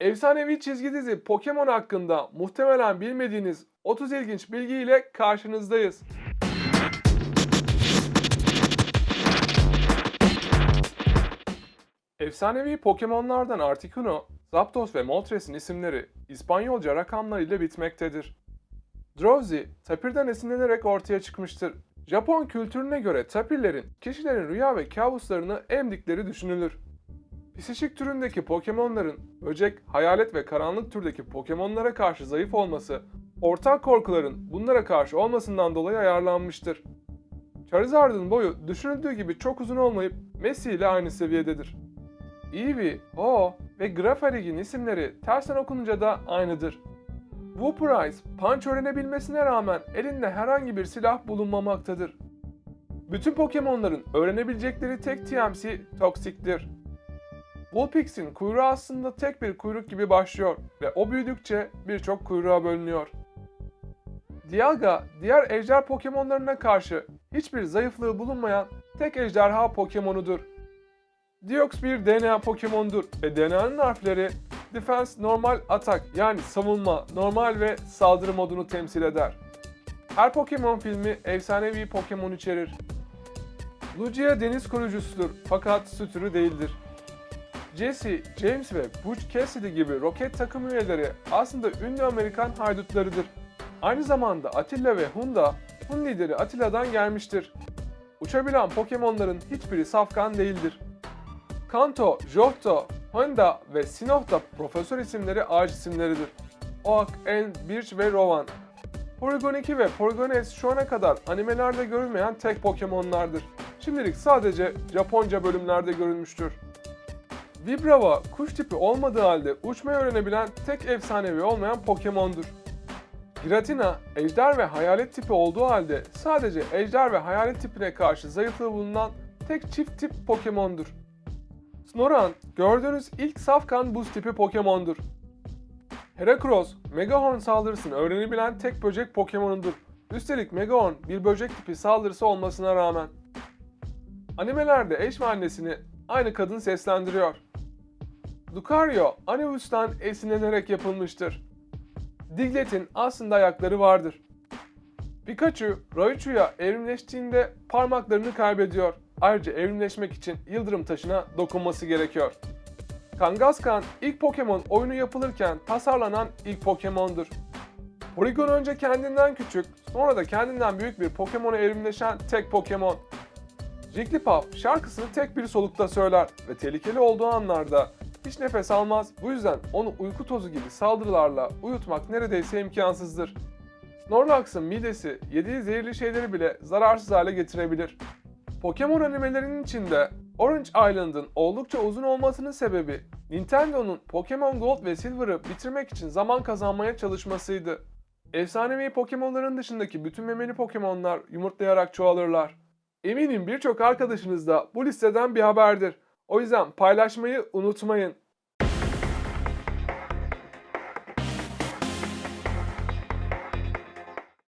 Efsanevi çizgi dizi Pokemon hakkında muhtemelen bilmediğiniz 30 ilginç bilgiyle karşınızdayız. Efsanevi Pokemonlardan Articuno, Zapdos ve Moltres isimleri İspanyolca rakamlar ile bitmektedir. Drowsy, tapirden esinlenerek ortaya çıkmıştır. Japon kültürüne göre tapirlerin kişilerin rüya ve kabuslarını emdikleri düşünülür. Psişik türündeki Pokemonların böcek, hayalet ve karanlık türdeki Pokemonlara karşı zayıf olması, ortak korkuların bunlara karşı olmasından dolayı ayarlanmıştır. Charizard'ın boyu düşünüldüğü gibi çok uzun olmayıp Messi ile aynı seviyededir. Eevee, Ho ve Grafarigi'nin isimleri tersten okununca da aynıdır. Wooprice, punch öğrenebilmesine rağmen elinde herhangi bir silah bulunmamaktadır. Bütün Pokemon'ların öğrenebilecekleri tek TMC toksiktir. Vulpix'in kuyruğu aslında tek bir kuyruk gibi başlıyor ve o büyüdükçe birçok kuyruğa bölünüyor. Dialga, diğer ejder Pokemon'larına karşı hiçbir zayıflığı bulunmayan tek ejderha Pokemon'udur. Deox bir DNA Pokemon'dur ve DNA'nın harfleri Defense, Normal, Atak yani savunma, normal ve saldırı modunu temsil eder. Her Pokemon filmi efsanevi Pokemon içerir. Lugia deniz koruyucusudur fakat su türü değildir. Jesse, James ve Butch Cassidy gibi roket takım üyeleri aslında ünlü Amerikan haydutlarıdır. Aynı zamanda Attila ve Hunda, Hun lideri Attila'dan gelmiştir. Uçabilen Pokemon'ların hiçbiri safkan değildir. Kanto, Johto, Honda ve Sinoh da profesör isimleri ağaç isimleridir. Oak, Elm, Birch ve Rowan. Porygon 2 ve Porygon S şu ana kadar animelerde görülmeyen tek Pokemon'lardır. Şimdilik sadece Japonca bölümlerde görülmüştür. Vibrava kuş tipi olmadığı halde uçmayı öğrenebilen tek efsanevi olmayan Pokemon'dur. Giratina, ejder ve hayalet tipi olduğu halde sadece ejder ve hayalet tipine karşı zayıflığı bulunan tek çift tip Pokemon'dur. Snorunt, gördüğünüz ilk safkan buz tipi Pokemon'dur. Heracross, Megahorn saldırısını öğrenebilen tek böcek Pokemon'udur. Üstelik Megahorn bir böcek tipi saldırısı olmasına rağmen. Animelerde eş ve annesini aynı kadın seslendiriyor. Lucario, Anivus'tan esinlenerek yapılmıştır. Diglett''in aslında ayakları vardır. Pikachu, Raichu'ya evrimleştiğinde parmaklarını kaybediyor. Ayrıca evrimleşmek için yıldırım taşına dokunması gerekiyor. Kangaskhan ilk Pokemon oyunu yapılırken tasarlanan ilk Pokemon'dur. Porygon önce kendinden küçük, sonra da kendinden büyük bir Pokemon'a evrimleşen tek Pokemon. Jigglypuff şarkısını tek bir solukta söyler ve tehlikeli olduğu anlarda hiç nefes almaz. Bu yüzden onu uyku tozu gibi saldırılarla uyutmak neredeyse imkansızdır. Snorlax'ın midesi yediği zehirli şeyleri bile zararsız hale getirebilir. Pokemon animelerinin içinde Orange Island'ın oldukça uzun olmasının sebebi Nintendo'nun Pokemon Gold ve Silver'ı bitirmek için zaman kazanmaya çalışmasıydı. Efsanevi Pokemon'ların dışındaki bütün memeli Pokemon'lar yumurtlayarak çoğalırlar. Eminim birçok arkadaşınız da bu listeden bir haberdir. O yüzden paylaşmayı unutmayın.